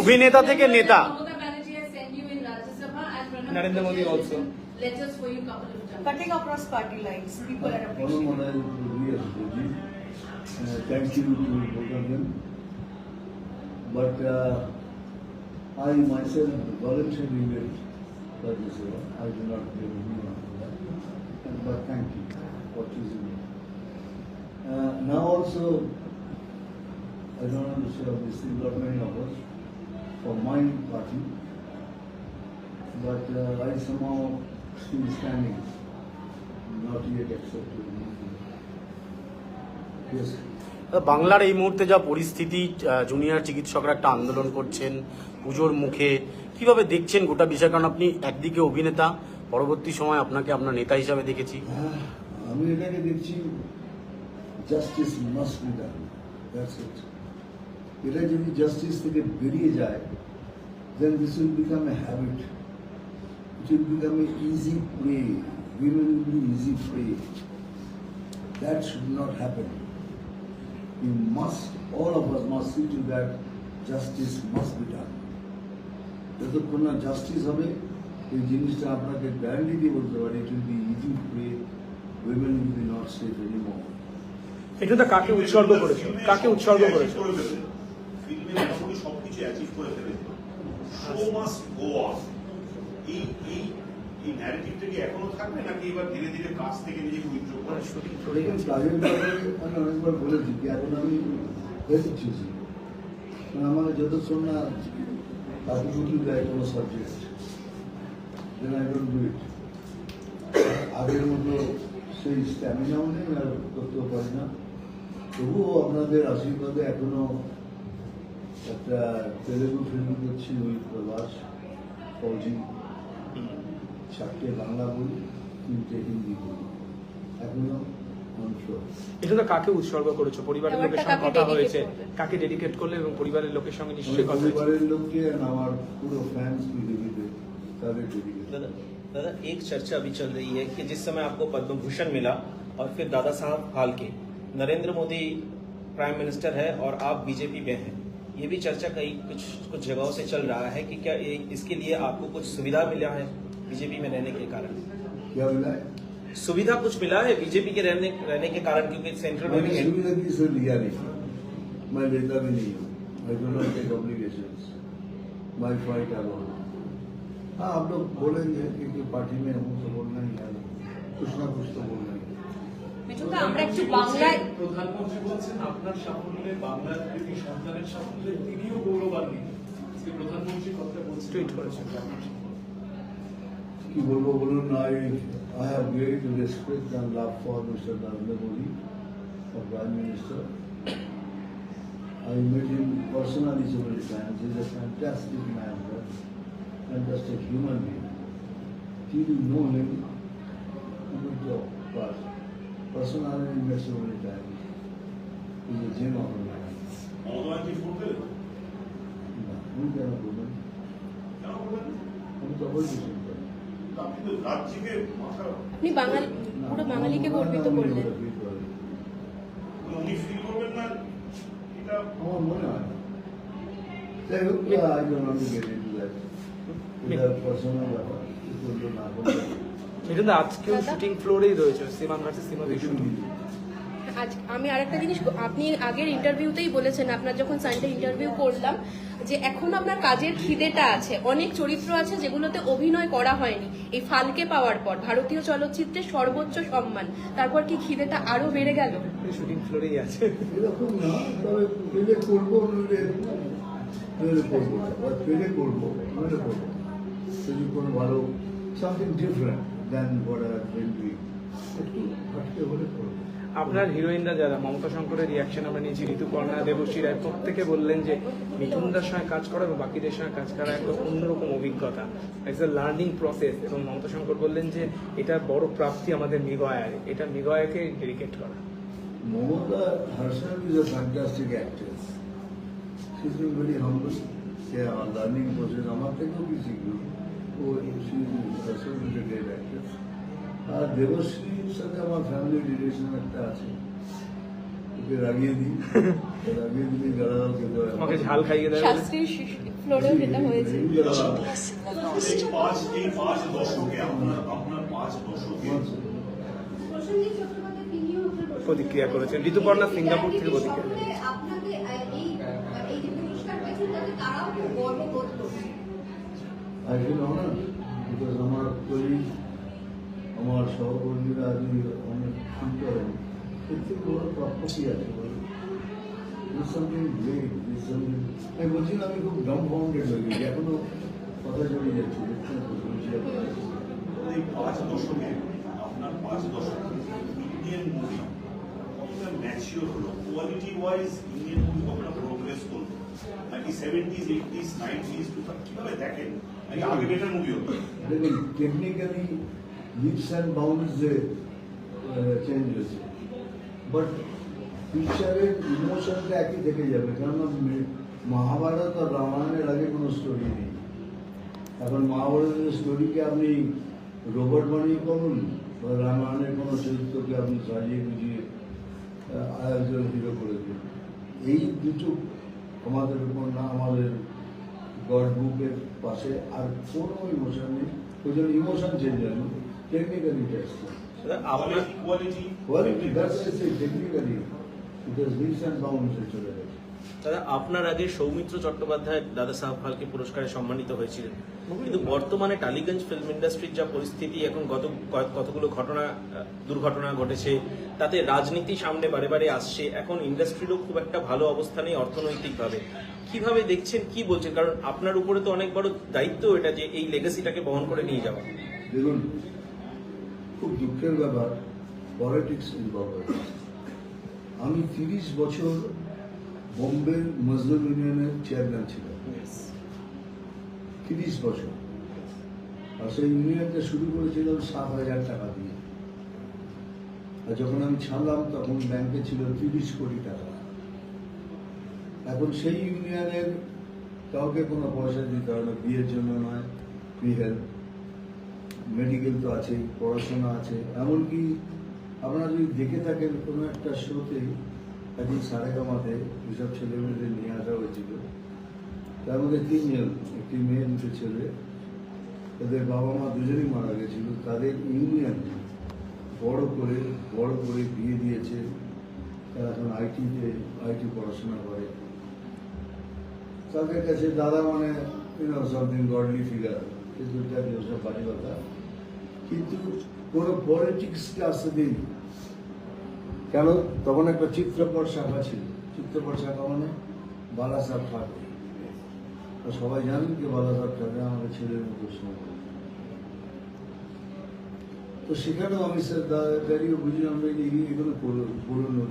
অভিনেতা থেকে নেতা Mamata Banerjee has sent you in Rajya Sabha and Pranab Narendra Modi Mukherjee has also. written Letters for you couple of times. Cutting across party lines. People are One appreciating. more I agree with Suji. Uh, Thank you to both of them. But uh, I myself voluntarily left Rajya Sabha. I do not blame anyone for that. And- But thank you for choosing me. Uh, Now also, I don't want to say of many of us, for my party. But uh, I somehow still standing, not yet accepted. Yes. বাংলার এই মুহূর্তে যা পরিস্থিতি junior চিকিৎসকরা একটা আন্দোলন করছেন পুজোর মুখে কীভাবে দেখছেন গোটা বিষয় কারণ আপনি একদিকে অভিনেতা পরবর্তী সময় আপনাকে আপনার নেতা হিসাবে দেখেছি হ্যাঁ, আমি এটাকে দেখছি justice must be done that's it এটা যদি জাস্টিস থেকে বেরিয়ে যায় then this will become a habit it will become a easy prey women will be easy prey that should not happen you must all of us must see to that justice must be done যতক্ষণ না justice হবে, এই জিনিসটা আপনাকে guarantee দিয়ে বলতে পারি it will be easy prey women will be not safe anymore এটা তো কাকে উৎসর্গ করেছে? কাকে উৎসর্গ করেছে? ফিল্মে মোটামুটি সবকিছু অ্যাচিভ করে ফেলেছে শো মাস্ট গো অন এই এই এই ন্যারেটিভটা কি এখনও থাকবে নাকি এবার ধীরে ধীরে কাজ থেকে নিজেকে উইথড্র করে? আমি অনেকবার বলেছি কি এখন আমি হেল্প চুজি আমার যতক্ষণ না কাকুকুটি দেয় কোনো সাবজেক্ট আই ডোন্ট ডু আগের মতো সেই স্ট্যামিনাও নেই, আর করতেও পারি না। তবুও আপনাদের আশীর্বাদে এখনও একটা তেলেগু ফিল্ম করছি ওই প্রবাস ফৌজি চারটে বাংলা বই তিনটে হিন্দি বই এখনো অংশ এটা তো কাকে উৎসর্গ করেছে পরিবারের লোকের সঙ্গে ব্যাপারটা কথা কাকে হয়েছে dedicate করবে? কাকে ডেডিকেট করলে এবং পরিবারের লোকের সঙ্গে আমার নিশ্চয়ই কথা হয়েছে পরিবারের লোককে আর আমার পুরো ফ্যান্স পৃথিবীতে তাদের ডেডিকেট दादा दादा एक चर्चा अभी चल रही है कि जिस समय आपको पद्म भूषण मिला और फिर दादा साहब हाल के नरेंद्र मोदी प्राइम मिनिस्टर है और आप बीजेपी में हैं ये भी चर्चा कई कुछ कुछ जगहों से चल रहा है कि क्या इसके लिए आपको कुछ सुविधा मिला है बीजेपी में रहने के कारण? क्या मिला है? सुविधा कुछ मिला है बीजेपी के रहने रहने के कारण क्योंकि सेंट्रल में भी सुविधा की से लिया नहीं। मैं लेता भी नहीं हूँ। आई टेक ऑब्लिगेशंस फाइट हाँ आप लोग बोलेंगे क्योंकि पार्टी में हूँ तो बोलना ही है। कुछ ना कुछ तो बोलना ही আমরা একটু বাংলায় প্রধানমন্ত্রী বলছেন আপনার সাফল্যে বাংলার কৃতি সন্তানের সাফল্যে তিনিও গৌরবান্বিত প্রধানমন্ত্রী কথা বলছেন টুইট করেছেন। কি বলব বলুন I I have great respect and love for mister Narendra Modi for prime minister I met him personally so many times. He's a fantastic man, a human being. Till you know him, you will talk. So many times. He's a gem of a man. Mamata Banerjee phone পেলেন না, আমি কেন বলবেন কেন করবেন আমি তো অবশ্যই আপনি তো রাজ্যকে মাথা আপনি বাঙালি পুরো বাঙালিকে গর্বিত করলেন করি। উনি ফিল করবেন না এটা? আমার মনে হয় না। যাই হোক I don't want to get into that এটা পার্সোনাল ব্যাপার না এটা তো আজকেও শুটিং ফ্লোরেই রয়েছে সীমান ভার্সেস শুটিং আজ আমি আরেকটা জিনিস আপনি আগের ইন্টারভিউতেই বলেছেন আপনার যখন সানডে ইন্টারভিউ করলাম যে এখন আপনার কাজের খিদেটা আছে অনেক চরিত্র আছে যেগুলোতে অভিনয় করা হয়নি। এই ফালকে পাওয়ার পর ভারতীয় চলচ্চিত্রের সর্বোচ্চ সম্মান তারপর কি খিদেটা আরও বেড়ে গেল? শুটিং ফ্লোরেই আছে। এরকম না তবে পেলে করব নইলে নইলে করব পেলে করব করব। যদি কোনো ভালো something different then what are been doing একটু হাটকে হলে করব আপনার হিরোইনরা যারা মমতা শঙ্করের রিয়াকশন আমরা নিয়েছি ঋতুপর্ণা দেবশ্রী রায় প্রত্যেকে বললেন যে মিঠুনদার সঙ্গে কাজ করা এবং বাকিদের সঙ্গে কাজ করা একটা অন্যরকম অভিজ্ঞতা। ইটস এ লার্নিং প্রসেস এবং মমতা শঙ্কর বললেন যে এটা বড় প্রাপ্তি আমাদের মৃগয়ার। এটা মৃগয়াকে ডেডিকেট করা। a fantastic actress. She's been very humble. সে আমার লার্নিং প্রসেস আমার থেকেও ও. আর দেবশ্রীর সাথে আমার ফ্যামিলি রিলেশন একটা আছে ওকে রাগিয়ে দিই রাগিয়ে দিলে গালাগাল খেতে হয় তোমাকে ঝাল খাইয়ে দেয় শাস্ত্রীর ফ্লোরেও যেটা হয়েছে পাঁচ এই পাঁচ দশকে আপনার আপনার পাঁচ দশকে প্রসেনজিৎ চট্টোপাধ্যায় তিনিও আপনার প্রশংসা প্রতিক্রিয়া করেছেন। ঋতুপর্ণা সিঙ্গাপুর থেকে প্রতিক্রিয়া। সকলে আপনাকে এই এই যে পুরস্কার পেয়েছেন তাতে তারাও খুব করছে I feel honored because আমার কলিগ আমার সহকর্মীরা আজ অনেক খুশি করেন এর থেকে বড় প্রাপ্য আছে. আমি বলছি আমি খুব ডাম্বাউন্ডেড হয়ে গেছি, এখনও কথা জড়িয়ে যাচ্ছে। এই পাঁচ দশকে, আপনার পাঁচ দশকে ইন্ডিয়ান মুভি ম্যাচিওর হলো কোয়ালিটি ওয়াইজ ইন্ডিয়ান মুভি কতটা প্রোগ্রেস করল নাকি সেভেন্টিজ এইটিজ নাইনটিজ কীভাবে দেখেন নাকি আগে বেটার মুভি হতো দেখুন টেকনিক্যালি লিপস অ্যান্ড বাউন্ডসে চেঞ্জ হয়েছে বাট পিকচারের ইমোশনটা একই থেকে যাবে কেননা মে- মহাভারত আর রামায়ণের আগে কোনো স্টোরি নেই এখন মহাভারতের স্টোরিকে আপনি রোবট বানিয়ে করুন বা রামায়ণের কোনো চরিত্রকে আপনি সাজিয়ে গুজিয়ে আহ, আরেকজন হিরো করে দিন এই দুটো আমাদের উপর না আমাদের গড বুকের পাশে আর কোনো ইমোশন নেই ওই জন্য ইমোশন চেঞ্জ হয়নি টেকনিক্যালি টেস্ট দাদা, আপনার quality quality that's technically it is leaps and বাউন্ডসে চলে গেছে দাদা আপনার আগে সৌমিত্র চট্টোপাধ্যায় দাদা সাহেব ফালকে পুরস্কারে সম্মানিত হয়েছিলেন। কিন্তু বর্তমানে টালিগঞ্জ ফিল্ম ইন্ডাস্ট্রির যা পরিস্থিতি এখন গত কতগুলো ঘটনা দুর্ঘটনা ঘটেছে তাতে রাজনীতি সামনে বারে বারে আসছে। এখন ইন্ডাস্ট্রিরও খুব একটা ভালো অবস্থা নেই অর্থনৈতিকভাবে। কীভাবে দেখছেন কি বলছেন? কারণ আপনার উপরে তো অনেক বড় দায়িত্ব এটা যে এই লেগাসিটাকে বহন করে নিয়ে যাওয়া। দেখুন খুব দুঃখের ব্যাপার পলিটিক্স ইনভলভ আমি তিরিশ বছর বোম্বে মজদুর ইউনিয়নের চেয়ারম্যান ছিলাম তিরিশ বছর। আর সেই ইউনিয়নটা শুরু করেছিলাম সাত হাজার টাকা দিয়ে। আর যখন আমি ছাড়লাম তখন ব্যাংকে ছিল তিরিশ কোটি টাকা। এখন সেই ইউনিয়নের কাউকে কোনো পয়সা দিতে হবে না। বিয়ের জন্য নয় হেল্প মেডিকেল তো আছেই পড়াশোনা আছে। এমনকি আপনারা যদি দেখে থাকেন কোনো একটা শোতে সাড়ে কামাতে যেসব ছেলেমেয়েদের নিয়ে আসা হয়েছিল। তার মধ্যে তিনজন একটি মেয়ে, দুটো ছেলে। তাদের বাবা মা দুজনেই মারা গেছিল। তাদের ইউনিয়ন বড় করে বড় করে বিয়ে দিয়েছে। তারা এখন আইটিতে, আইটি পড়াশোনা করে। তাদের কাছে দাদা মানে সামথিং গডলি ফিগার কিন্তু বাজে কথা কিন্তু কোনো পলিটিক্সকে আসতে দিন কেন? তখন একটা চিত্রপট শাখা ছিল। চিত্রপট শাখা মানে বালাসাহ ঠাকুর সবাই জানেন যে বালাসাহ ঠাকুর আমাদের ছেলের মতো সময় তো সেখানেও আমি স্যার দাঁড়িয়ে বুঝলাম এগুলো পুরনো